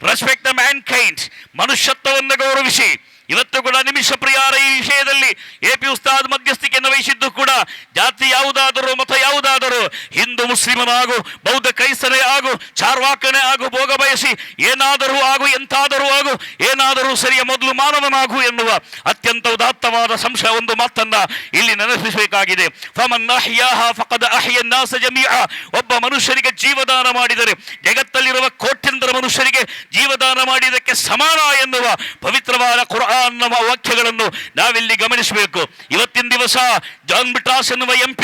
respect the mankind മനുഷ്യത്വം എന്ന് ഗൗരവിച്ച് ಇವತ್ತು ಕೂಡ ನಿಮಿಷ ಪ್ರಿಯಾರ ಈ ವಿಷಯದಲ್ಲಿ ಎ ಪಿ ಉಸ್ತಾದ್ ಮಧ್ಯಸ್ಥಿಕೆಯನ್ನು ವಹಿಸಿದ್ದು ಕೂಡ ಜಾತಿ ಯಾವುದಾದರೂ, ಮತ ಯಾವುದಾದರೂ, ಹಿಂದೂ ಮುಸ್ಲಿಮನಾಗು ಬೌದ್ಧ ಕ್ರೈಸ್ತನೇ ಆಗು ಚಾರ್ವಾಕನೇ ಆಗು ಭೋಗ ಬಯಸಿ ಏನಾದರೂ ಆಗು ಎಂತಾದರೂ ಆಗು ಏನಾದರೂ ಸರಿಯ ಮೊದಲು ಮಾನವನಾಗು ಎನ್ನುವ ಅತ್ಯಂತ ಉದಾತ್ತವಾದ ಸಂಶಯ ಒಂದು ಮಾತನ್ನ ಇಲ್ಲಿ ನೆನಪಿಸಬೇಕಾಗಿದೆ. ಒಬ್ಬ ಮನುಷ್ಯರಿಗೆ ಜೀವದಾನ ಮಾಡಿದರೆ ಜಗತ್ತಲ್ಲಿರುವ ಕೋಟ್ಯಂತರ ಮನುಷ್ಯರಿಗೆ ಜೀವದಾನ ಮಾಡಿದಕ್ಕೆ ಸಮಾನ ಎನ್ನುವ ಪವಿತ್ರವಾದ ಕುರ್ಆನ್ ನಮ್ಮ ವಾಕ್ಯಗಳನ್ನು ನಾವಿಲ್ಲಿ ಗಮನಿಸಬೇಕು. ಇವತ್ತಿನ ದಿವಸ ಜಾನ್ ಬಿಟ್ರಾಸ್ ಎನ್ನುವ ಎಂ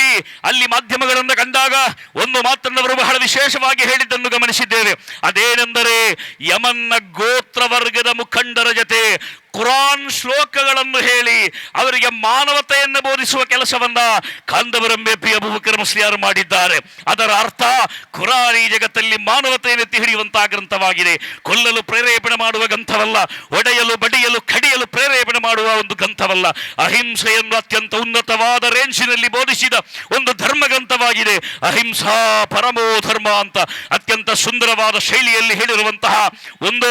ಅಲ್ಲಿ ಮಾಧ್ಯಮಗಳನ್ನು ಕಂಡಾಗ ಒಂದು ಮಾತನ್ನು ಬಹಳ ವಿಶೇಷವಾಗಿ ಹೇಳಿದ್ದನ್ನು ಗಮನಿಸಿದ್ದೇವೆ. ಅದೇನೆಂದರೆ ಯಮನ್ನ ಗೋತ್ರ ವರ್ಗದ ಮುಖಂಡರ ಜತೆ ಕುರಾನ್ ಶ್ಲೋಕಗಳನ್ನು ಹೇಳಿ ಅವರಿಗೆ ಮಾನವತೆಯನ್ನು ಬೋಧಿಸುವ ಕೆಲಸವನ್ನ ಕಾಂದವರಂಬೆ ಪಿ ಅಬುಬಕರ್ ಮುಸ್ಲಿಯಾರು ಮಾಡಿದ್ದಾರೆ. ಅದರ ಅರ್ಥ ಕುರಾನ್ ಈ ಜಗತ್ತಲ್ಲಿ ಮಾನವತೆಯನ್ನು ಹಿಡಿಯುವಂತಹ ಗ್ರಂಥವಾಗಿದೆ. ಕೊಲ್ಲಲು ಪ್ರೇರೇಪಣೆ ಮಾಡುವ ಗ್ರಂಥವಲ್ಲ, ಒಡೆಯಲು, ಬಡಿಯಲು, ಕಡಿಯಲು ಪ್ರೇರೇಪಣೆ ಮಾಡುವ ಒಂದು ಗ್ರಂಥವಲ್ಲ. ಅಹಿಂಸೆಯನ್ನು ಅತ್ಯಂತ ಉನ್ನತವಾದ ರೇಂಜಿನಲ್ಲಿ ಬೋಧಿಸಿದ ಒಂದು ಧರ್ಮ ಗ್ರಂಥವಾಗಿದೆ ಅಹಿಂಸಾ ಪರಮೋ ಧರ್ಮ ಅಂತ ಅತ್ಯಂತ ಸುಂದರವಾದ ಶೈಲಿಯಲ್ಲಿ ಹೇಳಿರುವಂತಹ ಒಂದು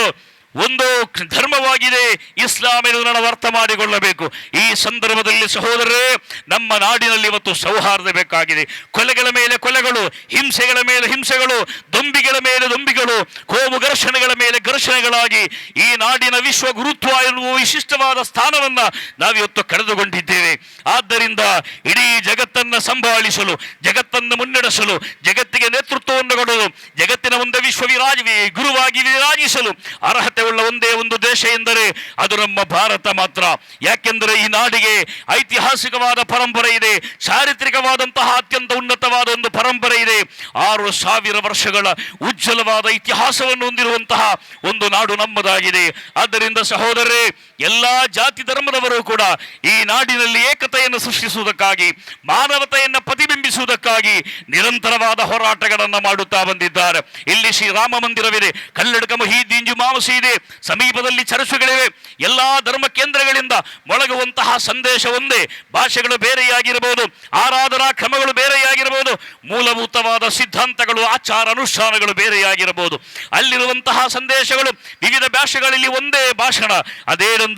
ಒಂದು ಧರ್ಮವಾಗಿದೆ. ಇಸ್ಲಾಂ ಎಂದು ನಾವು ಅರ್ಥ ಮಾಡಿಕೊಳ್ಳಬೇಕು. ಈ ಸಂದರ್ಭದಲ್ಲಿ ಸಹೋದರರೇ, ನಮ್ಮ ನಾಡಿನಲ್ಲಿ ಇವತ್ತು ಸೌಹಾರ್ದ ಬೇಕಾಗಿದೆ. ಕೊಲೆಗಳ ಮೇಲೆ ಕೊಲೆಗಳು, ಹಿಂಸೆಗಳ ಮೇಲೆ ಹಿಂಸೆಗಳು, ದೊಂಬಿಗಳ ಮೇಲೆ ದೊಂಬಿಗಳು, ಕೋಮು ಘರ್ಷಣೆಗಳ ಮೇಲೆ ಘರ್ಷಣೆಗಳಾಗಿ ಈ ನಾಡಿನ ವಿಶ್ವ ಗುರುತ್ವ ಎನ್ನುವ ವಿಶಿಷ್ಟವಾದ ಸ್ಥಾನವನ್ನ ನಾವಿವತ್ತು ಕಳೆದುಕೊಂಡಿದ್ದೇವೆ. ಆದ್ದರಿಂದ ಇಡೀ ಜಗತ್ತನ್ನ ಸಂಭಾಳಿಸಲು, ಜಗತ್ತನ್ನು ಮುನ್ನಡೆಸಲು, ಜಗತ್ತಿಗೆ ನೇತೃತ್ವವನ್ನು ಕೊಡಲು, ಜಗತ್ತಿನ ಮುಂದೆ ವಿಶ್ವ ವಿರಾಜ ಗುರುವಾಗಿ ವಿರಾಜಿಸಲು ಅರ್ಹತೆ ಉಳ್ಳ ಒಂದೇ ಒಂದು ದೇಶ ಎಂದರೆ ಅದು ನಮ್ಮ ಭಾರತ ಮಾತ್ರ. ಯಾಕೆಂದರೆ ಈ ನಾಡಿಗೆ ಐತಿಹಾಸಿಕವಾದ ಪರಂಪರೆ ಇದೆ, ಚಾರಿತ್ರಿಕವಾದಂತಹ ಅತ್ಯಂತ ಉನ್ನತವಾದ ಒಂದು ಪರಂಪರೆ ಇದೆ. ಆರು ಸಾವಿರ ವರ್ಷಗಳ ಉಜ್ವಲವಾದ ಇತಿಹಾಸವನ್ನು ಹೊಂದಿರುವಂತಹ ಒಂದು ನಾಡು ನಮ್ಮದಾಗಿದೆ. ಆದ್ದರಿಂದ ಸಹೋದರರೇ ಎಲ್ಲಾ ಜಾತಿ ಧರ್ಮದವರು ಕೂಡ ಈ ನಾಡಿನಲ್ಲಿ ಏಕತೆಯನ್ನು ಸೃಷ್ಟಿಸುವುದಕ್ಕಾಗಿ, ಮಾನವತೆಯನ್ನು ಪ್ರತಿಬಿಂಬಿಸುವುದಕ್ಕಾಗಿ ನಿರಂತರವಾದ ಹೋರಾಟಗಳನ್ನು ಮಾಡುತ್ತಾ ಬಂದಿದ್ದಾರೆ. ಇಲ್ಲಿ ಶ್ರೀರಾಮ ಮಂದಿರವಿದೆ, ಕಲ್ಲಡ್ಕ ಮಹೀದ್ದೀನ್ ಮಾವಸಿ ಇದೆ, ಸಮೀಪದಲ್ಲಿ ಚರ್ಚುಗಳಿವೆ ಎಲ್ಲಾ ಧರ್ಮ ಕೇಂದ್ರಗಳಿಂದ ಮೊಳಗುವಂತಹ ಸಂದೇಶ ಒಂದೇ, ಭಾಷೆಗಳು ಬೇರೆಯಾಗಿರಬಹುದು, ಆರಾಧನಾ ಕ್ರಮಗಳು ಬೇರೆಯಾಗಿರಬಹುದು, ಮೂಲಭೂತವಾದ ಸಿದ್ಧಾಂತಗಳು, ಆಚಾರ ಅನುಷ್ಠಾನಗಳು ಬೇರೆಯಾಗಿರಬಹುದು. ಅಲ್ಲಿರುವಂತಹ ಸಂದೇಶಗಳು ವಿವಿಧ ಭಾಷೆಗಳಲ್ಲಿ ಒಂದೇ ಭಾಷಣ ಅದೇನೆಂದರೆ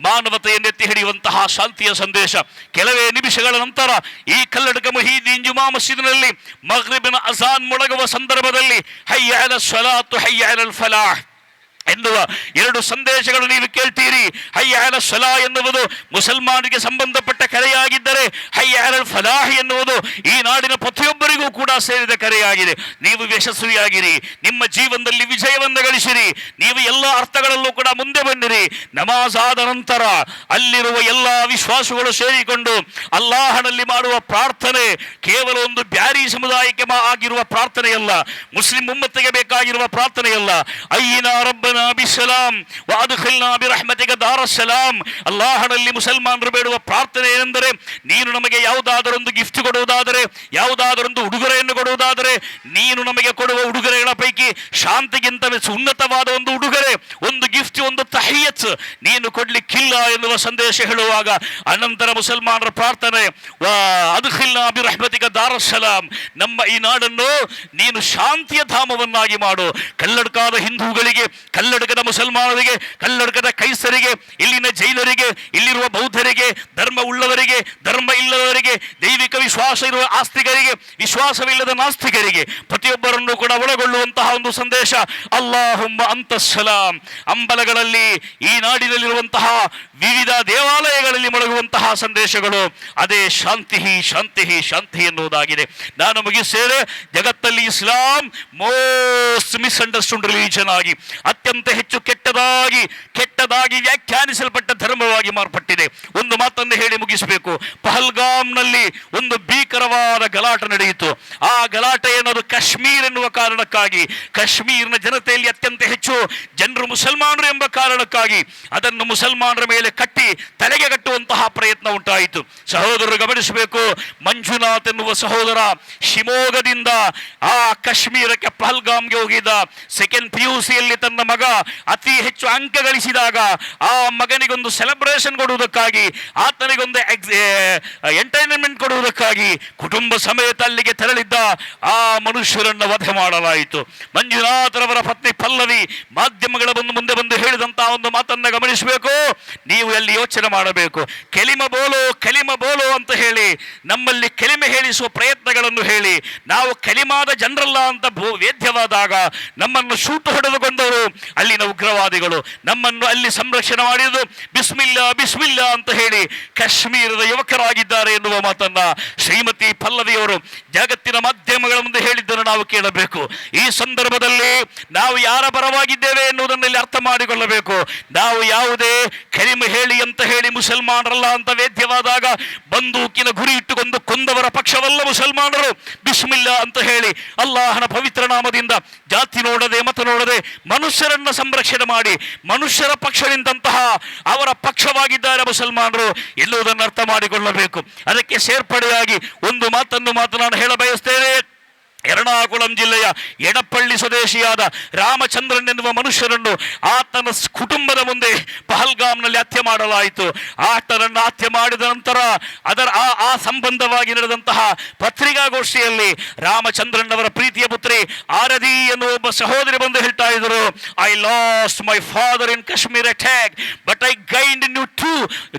ಮಾನವತೆಯನ್ನು ಎತ್ತಿ ಹಿಡಿಯುವಂತಹ ಶಾಂತಿಯ ಸಂದೇಶ. ಕೆಲವೇ ನಿಮಿಷಗಳ ನಂತರ ಈ ಕಲ್ಲಡಕ ಮುಹೀದ್ದೀನ್ ಇಂಜುಮಾ ಮಸೀದಿನಲ್ಲಿ ಮಗ್ರಿಬಿನ ಅಜಾನ್ ಮೊಳಗುವ ಸಂದರ್ಭದಲ್ಲಿ ಹಯ್ಯ ಅಲ ಸಲಾತು ಅಲಲ್ ಫಲಾಹ್. ಎನ್ನುವ ಎರಡು ಸಂದೇಶಗಳು ನೀವು ಕೇಳ್ತೀರಿ. ಹಯ್ಯಾಲ ಸಲಾ ಎನ್ನುವುದು ಮುಸಲ್ಮಾನರಿಗೆ ಸಂಬಂಧಪಟ್ಟ ಕರೆಯಾಗಿದ್ದರೆ ಹಯ್ಯಾಲ ಫಲಾಹ್ ಎನ್ನುವುದು ಈ ನಾಡಿನ ಪ್ರತಿಯೊಬ್ಬರಿಗೂ ಕೂಡ ಸೇರಿದ ಕರೆಯಾಗಿದೆ. ನೀವು ಯಶಸ್ವಿಯಾಗಿರಿ, ನಿಮ್ಮ ಜೀವನದಲ್ಲಿ ವಿಜಯವನ್ನು ಗಳಿಸಿರಿ, ನೀವು ಎಲ್ಲ ಅರ್ಥಗಳಲ್ಲೂ ಕೂಡ ಮುಂದೆ ಬನ್ನಿರಿ ನಮಾಜ್ ಆದ ನಂತರ ಅಲ್ಲಿರುವ ಎಲ್ಲ ವಿಶ್ವಾಸಗಳು ಸೇರಿಕೊಂಡು ಅಲ್ಲಾಹನಲ್ಲಿ ಮಾಡುವ ಪ್ರಾರ್ಥನೆ ಕೇವಲ ಒಂದು ಬ್ಯಾರಿ ಸಮುದಾಯಕ್ಕೆ ಆಗಿರುವ ಪ್ರಾರ್ಥನೆಯಲ್ಲ, ಮುಸ್ಲಿಂ ಉಮ್ಮತ್ತಿಗೆ ಬೇಕಾಗಿರುವ ಪ್ರಾರ್ಥನೆಯಲ್ಲ. ಅಯ್ಯಿನ ರಬ್ಬನ ಅಲ್ಲಾಹನಲ್ಲಿ ಮುಸಲ್ಮಾನರು ಬೇಡುವ ಪ್ರಾರ್ಥನೆ ಏನೆಂದರೆ ನೀನು ನಮಗೆ ಯಾವುದಾದರೊಂದು ಗಿಫ್ಟ್ ಕೊಡುವುದಾದರೆ ಯಾವುದಾದರೊಂದು ಉಡುಗೊರೆಯನ್ನು ಕೊಡುವುದಾದರೆ ನೀನು ನಮಗೆ ಕೊಡುವ ಉಡುಗೊರೆಗಳ ಪೈಕಿ ಶಾಂತಿಗಿಂತ ಉನ್ನತವಾದ ಒಂದು ಉಡುಗೊರೆ ಒಂದು ಗಿಫ್ಟ್ ಒಂದು ತಹಿಯತ್ ನೀನು ಕೊಡ್ಲಿಕ್ಕಿಲ್ಲ ಎನ್ನುವ ಸಂದೇಶ ಹೇಳುವಾಗ ಅನಂತರ ಮುಸಲ್ಮಾನರ ಪ್ರಾರ್ಥನೆ ದಾರಸಲಾಂ ನಮ್ಮ ಈ ನಾಡನ್ನು ನೀನು ಶಾಂತಿಯ ಧಾಮವನ್ನಾಗಿ ಮಾಡು ಕಲ್ಲಡ್ಕಾದ ಹಿಂದೂಗಳಿಗೆ ಕಲ್ಲಡ್ಕದ ಮುಸಲ್ಮಾನರಿಗೆ ಕಲ್ಲಡ್ಕದ ಕೈಸರಿಗೆ, ಇಲ್ಲಿನ ಜೈಲರಿಗೆ ಇಲ್ಲಿರುವ ಬೌದ್ಧರಿಗೆ, ಧರ್ಮ ಉಳ್ಳವರಿಗೆ, ಧರ್ಮ ಇಲ್ಲದವರಿಗೆ, ದೈವಿಕ ವಿಶ್ವಾಸ ಇರುವ ಆಸ್ತಿಕರಿಗೆ ವಿಶ್ವಾಸವಿಲ್ಲದ ನಾಸ್ತಿಕರಿಗೆ ಪ್ರತಿಯೊಬ್ಬರನ್ನು ಕೂಡ ಒಳಗೊಳ್ಳುವಂತಹ ಒಂದು ಸಂದೇಶ, ಅಲ್ಲಾಹುಮ್ಮ ಅಂತಸ್ಸಲಾಂ. ಅಂಬಲಗಳಲ್ಲಿ, ಈ ನಾಡಿನಲ್ಲಿರುವಂತಹ ವಿವಿಧ ದೇವಾಲಯಗಳಲ್ಲಿ ಮೊಳಗುವಂತಹ ಸಂದೇಶಗಳು, ಅದೇ ಶಾಂತಿ ಶಾಂತಿ ಶಾಂತಿ ಎನ್ನುವುದಾಗಿದೆ. ನಾನು ಮುಗಿಸೇರೆ ಜಗತ್ತಲ್ಲಿ ಇಸ್ಲಾಂ ಮೋಸ್ಟ್ ಮಿಸ್ಅಂಡರ್ಸ್ಟುಂಡ್ ರಿಲಿಜನ್ ಆಗಿ, ಅತ್ಯಂತ ಹೆಚ್ಚು ಕೆಟ್ಟ ಕೆಟ್ಟದಾಗಿ ಕೆಟ್ಟದಾಗಿ ವ್ಯಾಖ್ಯಾನಿಸಲ್ಪಟ್ಟ ಧರ್ಮವಾಗಿ ಮಾರ್ಪಟ್ಟಿದೆ. ಒಂದು ಮಾತನ್ನು ಹೇಳಿ ಮುಗಿಸಬೇಕು. ಪಹಲ್ಗಾಮ್ನಲ್ಲಿ ಒಂದು ಭೀಕರವಾದ ಗಲಾಟೆ ನಡೆಯಿತು. ಆ ಗಲಾಟೆ ಅನ್ನೋದು ಕಾಶ್ಮೀರ್ ಎನ್ನುವ ಕಾರಣಕ್ಕಾಗಿ, ಕಾಶ್ಮೀರ್ನ ಜನತೆಯಲ್ಲಿ ಅತ್ಯಂತ ಹೆಚ್ಚು ಜನರು ಮುಸಲ್ಮಾನರು ಎಂಬ ಕಾರಣಕ್ಕಾಗಿ ಅದನ್ನು ಮುಸಲ್ಮಾನರ ಮೇಲೆ ಕಟ್ಟಿ ತಲೆಗೆ ಕಟ್ಟುವಂತಹ ಪ್ರಯತ್ನ ಉಂಟಾಯಿತು. ಸಹೋದರರು ಗಮನಿಸಬೇಕು, ಮಂಜುನಾಥ್ ಎನ್ನುವ ಸಹೋದರ ಶಿವಮೊಗ್ಗದಿಂದ ಆ ಕಾಶ್ಮೀರಕ್ಕೆ ಪಹಲ್ಗಾಮ್ಗೆ ಹೋಗಿದ್ದ ಸೆಕೆಂಡ್ ಪಿ ಯು ತನ್ನ ಮಗ ಅತಿ ಹೆಚ್ಚು ಅಂಕ ಗಳಿಸಿದಾಗ ಆ ಮಗನಿಗೊಂದು ಸೆಲೆಬ್ರೇಷನ್ ಕೊಡುವುದಕ್ಕಾಗಿ, ಆತನಿಗೊಂದು ಎಂಟರ್ಟೈನ್ಮೆಂಟ್ ಕೊಡುವುದಕ್ಕಾಗಿ ಕುಟುಂಬ ಸಮೇತ ಅಲ್ಲಿಗೆ ತೆರಳಿದ್ದ ಆ ಮನುಷ್ಯರನ್ನು ವಧೆ ಮಾಡಲಾಯಿತು. ಮಂಜುನಾಥರವರ ಪತ್ನಿ ಪಲ್ಲವಿ ಮಾಧ್ಯಮಗಳ ಬಂದು ಮುಂದೆ ಬಂದು ಹೇಳಿದಂತಹ ಒಂದು ಮಾತನ್ನ ಗಮನಿಸಬೇಕು. ನೀವು ಎಲ್ಲಿ ಯೋಚನೆ ಮಾಡಬೇಕು? ಕೆಲಿಮ ಬೋಲೋ, ಕಲಿಮ ಬೋಲೋ ಅಂತ ಹೇಳಿ, ನಮ್ಮಲ್ಲಿ ಕೆಲಿಮೆ ಹೇಳಿಸುವ ಪ್ರಯತ್ನಗಳನ್ನು ಹೇಳಿ, ನಾವು ಕಲಿಮಾದ ಜನರಲ್ಲ ಅಂತ ಭೂ- ವೇದ್ಯವಾದಾಗ ನಮ್ಮನ್ನು ಶೂಟು ಹೊಡೆದುಕೊಂಡವರು ಅಲ್ಲಿನ ಉಗ್ರವಾದಿಗಳು ನಮ್ಮನ್ನು ಅಲ್ಲಿ ಸಂರಕ್ಷಣೆ ಮಾಡಿದ್ದು. ಬಿಸ್ಮಿಲ್ಲ ಬಿಸ್ಮಿಲ್ಲ ಅಂತ ಹೇಳಿ ಕಾಶ್ಮೀರದ ಯುವಕರಾಗಿದ್ದಾರೆ ಎನ್ನುವ ಮಾತನ್ನ ಶ್ರೀಮತಿ ಪಲ್ಲವಿಯವರು ಜಗತ್ತಿನ ಮಾಧ್ಯಮಗಳ ಮುಂದೆ ಹೇಳಿದ್ದನ್ನು ನಾವು ಕೇಳಬೇಕು. ಈ ಸಂದರ್ಭದಲ್ಲಿ ನಾವು ಯಾರ ಪರವಾಗಿದ್ದೇವೆ ಎನ್ನುವುದನ್ನು ಇಲ್ಲಿ ಅರ್ಥ ಮಾಡಿಕೊಳ್ಳಬೇಕು. ನಾವು ಯಾವುದೇ ಕರಿಮೆ ಹೇಳಿ ಅಂತ ಹೇಳಿ ಮುಸಲ್ಮಾನರಲ್ಲ ಅಂತ ವೇದ್ಯವಾದಾಗ ಬಂದೂಕಿನ ಗುರಿ ಇಟ್ಟುಕೊಂಡು ಕೊಂದವರ ಪಕ್ಷವಲ್ಲ ಮುಸಲ್ಮಾನರು. ಬಿಸ್ಮಿಲ್ಲ ಅಂತ ಹೇಳಿ ಅಲ್ಲಾಹನ ಪವಿತ್ರ ನಾಮದಿಂದ ಜಾತಿ ನೋಡದೆ, ಮತ ನೋಡದೆ ಮನುಷ್ಯರನ್ನ ಸಂರಕ್ಷಣೆ ಮಾಡಿ ಮನುಷ್ಯರ ಪಕ್ಷ ನಿಂತಹ ಅವರ ಪಕ್ಷವಾಗಿದ್ದಾರೆ ಮುಸಲ್ಮಾನರು ಎಲ್ಲುವುದನ್ನು ಅರ್ಥ ಮಾಡಿಕೊಳ್ಳಬೇಕು. ಅದಕ್ಕೆ ಸೇರ್ಪಡೆಯಾಗಿ ಒಂದು ಮಾತನ್ನು ಮಾತು ಹೇಳ ಬಯಸ್ತೇನೆ ಎರ್ಣಾಕುಳಂ ಜಿಲ್ಲೆಯ ಎಡಪಳ್ಳಿ ಸ್ವದೇಶಿಯಾದ ರಾಮಚಂದ್ರನ್ ಎನ್ನುವ ಮನುಷ್ಯರನ್ನು ಆತನ ಕುಟುಂಬದ ಮುಂದೆ ಪಹಲ್ಗಾಮ್ನಲ್ಲಿ ಹತ್ಯೆ ಮಾಡಲಾಯಿತು. ಆತನನ್ನು ಹತ್ಯೆ ಮಾಡಿದ ನಂತರ ಅದರ ಆ ಆ ಸಂಬಂಧವಾಗಿ ನಡೆದಂತಹ ಪತ್ರಿಕಾಗೋಷ್ಠಿಯಲ್ಲಿ ರಾಮಚಂದ್ರನ್ ಅವರ ಪ್ರೀತಿಯ ಪುತ್ರಿ ಆರದಿ ಎನ್ನುವ ಒಬ್ಬ ಸಹೋದರಿ ಬಂದು ಹೇಳ್ತಾ ಇದ್ದರು I lost my father in Kashmir attack but I gained new two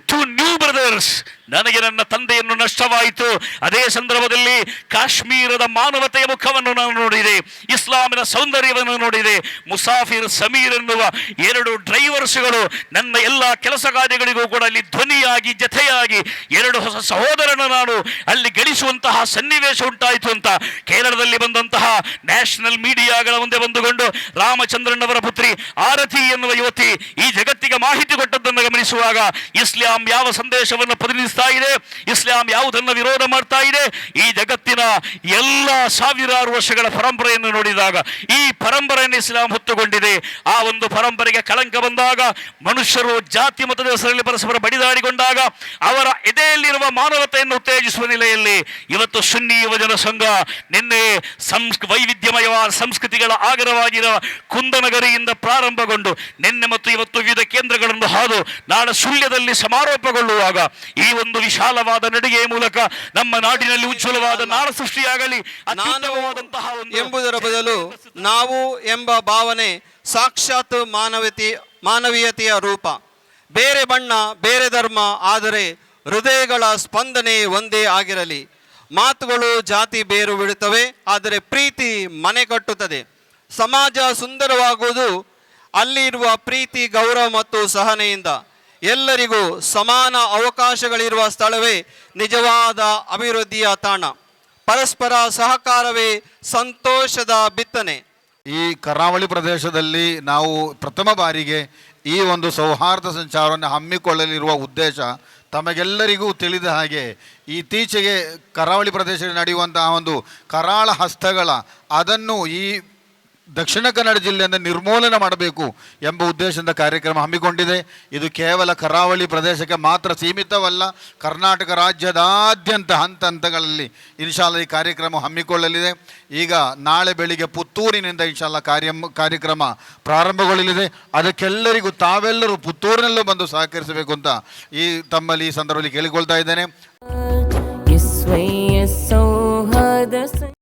two new brothers ನನಗೆ ನನ್ನ ತಂದೆಯನ್ನು ನಷ್ಟವಾಯಿತು. ಅದೇ ಸಂದರ್ಭದಲ್ಲಿ ಕಾಶ್ಮೀರದ ಮಾನವತೆಯ ಮುಖವನ್ನು ನಾನು ನೋಡಿದೆ. ಇಸ್ಲಾಮಿನ ಸೌಂದರ್ಯವನ್ನು ನೋಡಿದೆ. ಮುಸಾಫಿರ್ ಸಮೀರ್ ಎನ್ನುವ ಎರಡು ಡ್ರೈವರ್ಸ್ಗಳು ನನ್ನ ಎಲ್ಲ ಕೆಲಸ ಕಾರ್ಯಗಳಿಗೂ ಕೂಡ ಅಲ್ಲಿ ಧ್ವನಿಯಾಗಿ, ಜತೆಯಾಗಿ ಎರಡು ಹೊಸ ಸಹೋದರನ ನಾನು ಅಲ್ಲಿ ಗಳಿಸುವಂತಹ ಸನ್ನಿವೇಶ ಉಂಟಾಯಿತು ಅಂತ ಕೇರಳದಲ್ಲಿ ಬಂದಂತಹ ನ್ಯಾಷನಲ್ ಮೀಡಿಯಾಗಳ ಮುಂದೆ ಬಂದುಕೊಂಡು ರಾಮಚಂದ್ರನ್ ಅವರ ಪುತ್ರಿ ಆರತಿ ಎನ್ನುವ ಯುವತಿ ಈ ಜಗತ್ತಿಗೆ ಮಾಹಿತಿ ಕೊಟ್ಟದ್ದನ್ನು ಗಮನಿಸುವಾಗ ಇಸ್ಲಾಂ ಯಾವ ಸಂದೇಶವನ್ನು ಪ್ರತಿನಿಧಿಸ್ತಾ ಇದೆ. ಇಸ್ಲಾಂ ಯಾವುದನ್ನು ವಿರೋಧ ಮಾಡ್ತಾ ಇದೆ? ಈ ಜಗತ್ತಿನ ಎಲ್ಲ ಸಾವಿರಾರು ವರ್ಷಗಳ ಪರಂಪರೆಯನ್ನು ನೋಡಿದಾಗ ಈ ಪರಂಪರೆಯನ್ನು ಇಸ್ಲಾಂ ಹೊತ್ತುಕೊಂಡಿದೆ. ಆ ಒಂದು ಪರಂಪರೆಗೆ ಕಳಂಕ ಬಂದಾಗ, ಮನುಷ್ಯರು ಜಾತಿ ಮತದ ಹೆಸರಲ್ಲಿ ಪರಸ್ಪರ ಬಡಿದಾಡಿಕೊಂಡಾಗ ಅವರ ಎದೆಯಲ್ಲಿರುವ ಮಾನವತೆಯನ್ನು ಉತ್ತೇಜಿಸುವ ನೆಲೆಯಲ್ಲಿ ಇವತ್ತು ಸುನ್ನಿ ಯುವಜನ ಸಂಘ ನಿನ್ನೆ ಸಂಸ್ ವೈವಿಧ್ಯಮಯವಾದ ಸಂಸ್ಕೃತಿಗಳ ಆಗರವಾಗಿರುವ ಕುಂದನಗರಿಯಿಂದ ಪ್ರಾರಂಭಗೊಂಡು ನಿನ್ನೆ ಮತ್ತು ಇವತ್ತು ವಿವಿಧ ಕೇಂದ್ರಗಳನ್ನು ಹಾದು ನಾಳೆ ಸುಳ್ಯದಲ್ಲಿ ಸಮಾರೋಪಗೊಳ್ಳುವಾಗ ಈ ಒಂದು ವಿಶಾಲವಾದ ನಡಿಗೆಯ ಮೂಲಕ ನಮ್ಮ ನಾಡಿನಲ್ಲಿ ಉಜ್ವಲವಾದ ನಾಳ ಸೃಷ್ಟಿಯಾಗಲಿ ಅತ್ಯುತ್ತಮವಾದಂತಹ ಎಂಬುದರ ಬದಲು ನಾವು ಎಂಬ ಭಾವನೆ ಸಾಕ್ಷಾತ್ ಮಾನವತೆ ಮಾನವೀಯತೆಯ ರೂಪ. ಬೇರೆ ಬಣ್ಣ ಬೇರೆ ಧರ್ಮ ಆದರೆ ಹೃದಯಗಳ ಸ್ಪಂದನೆ ಒಂದೇ ಆಗಿರಲಿ. ಮಾತುಗಳು ಜಾತಿ ಬೇರು ಬಿಡುತ್ತವೆ ಆದರೆ ಪ್ರೀತಿ ಮನೆ ಕಟ್ಟುತ್ತದೆ. ಸಮಾಜ ಸುಂದರವಾಗುವುದು ಅಲ್ಲಿರುವ ಪ್ರೀತಿ ಗೌರವ ಮತ್ತು ಸಹನೆಯಿಂದ. ಎಲ್ಲರಿಗೂ ಸಮಾನ ಅವಕಾಶಗಳಿರುವ ಸ್ಥಳವೇ ನಿಜವಾದ ಅಭಿವೃದ್ಧಿಯ ತಾಣ. ಪರಸ್ಪರ ಸಹಕಾರವೇ ಸಂತೋಷದ ಬಿತ್ತನೆ. ಈ ಕರಾವಳಿ ಪ್ರದೇಶದಲ್ಲಿ ನಾವು ಪ್ರಥಮ ಬಾರಿಗೆ ಈ ಒಂದು ಸೌಹಾರ್ದ ಸಂಚಾರವನ್ನು ಹಮ್ಮಿಕೊಳ್ಳಲಿರುವ ಉದ್ದೇಶ ತಮಗೆಲ್ಲರಿಗೂ ತಿಳಿದ ಹಾಗೆ ಇತ್ತೀಚೆಗೆ ಕರಾವಳಿ ಪ್ರದೇಶದಲ್ಲಿ ನಡೆಯುವಂತಹ ಒಂದು ಕರಾಳ ಹಸ್ತಗಳ ಅದನ್ನು ಈ ದಕ್ಷಿಣ ಕನ್ನಡ ಜಿಲ್ಲೆಯಿಂದ ನಿರ್ಮೂಲನೆ ಮಾಡಬೇಕು ಎಂಬ ಉದ್ದೇಶದಿಂದ ಕಾರ್ಯಕ್ರಮ ಹಮ್ಮಿಕೊಂಡಿದೆ. ಇದು ಕೇವಲ ಕರಾವಳಿ ಪ್ರದೇಶಕ್ಕೆ ಮಾತ್ರ ಸೀಮಿತವಲ್ಲ, ಕರ್ನಾಟಕ ರಾಜ್ಯದಾದ್ಯಂತ ಹಂತ ಹಂತಗಳಲ್ಲಿ ಇನ್ಶಾಲ್ಲ ಈ ಕಾರ್ಯಕ್ರಮ ಹಮ್ಮಿಕೊಳ್ಳಲಿದೆ. ಈಗ ನಾಳೆ ಬೆಳಿಗ್ಗೆ ಪುತ್ತೂರಿನಿಂದ ಇನ್ಶಾಲ್ಲ ಕಾರ್ಯ, ಕಾರ್ಯಕ್ರಮ ಪ್ರಾರಂಭಗೊಳ್ಳಲಿದೆ. ಅದಕ್ಕೆಲ್ಲರಿಗೂ ತಾವೆಲ್ಲರೂ ಪುತ್ತೂರಿನಲ್ಲೂ ಬಂದು ಸಹಕರಿಸಬೇಕು ಅಂತ ಈ ತಮ್ಮಲ್ಲಿ ಈ ಸಂದರ್ಭದಲ್ಲಿ ಕೇಳಿಕೊಳ್ತಾ ಇದ್ದೇನೆ.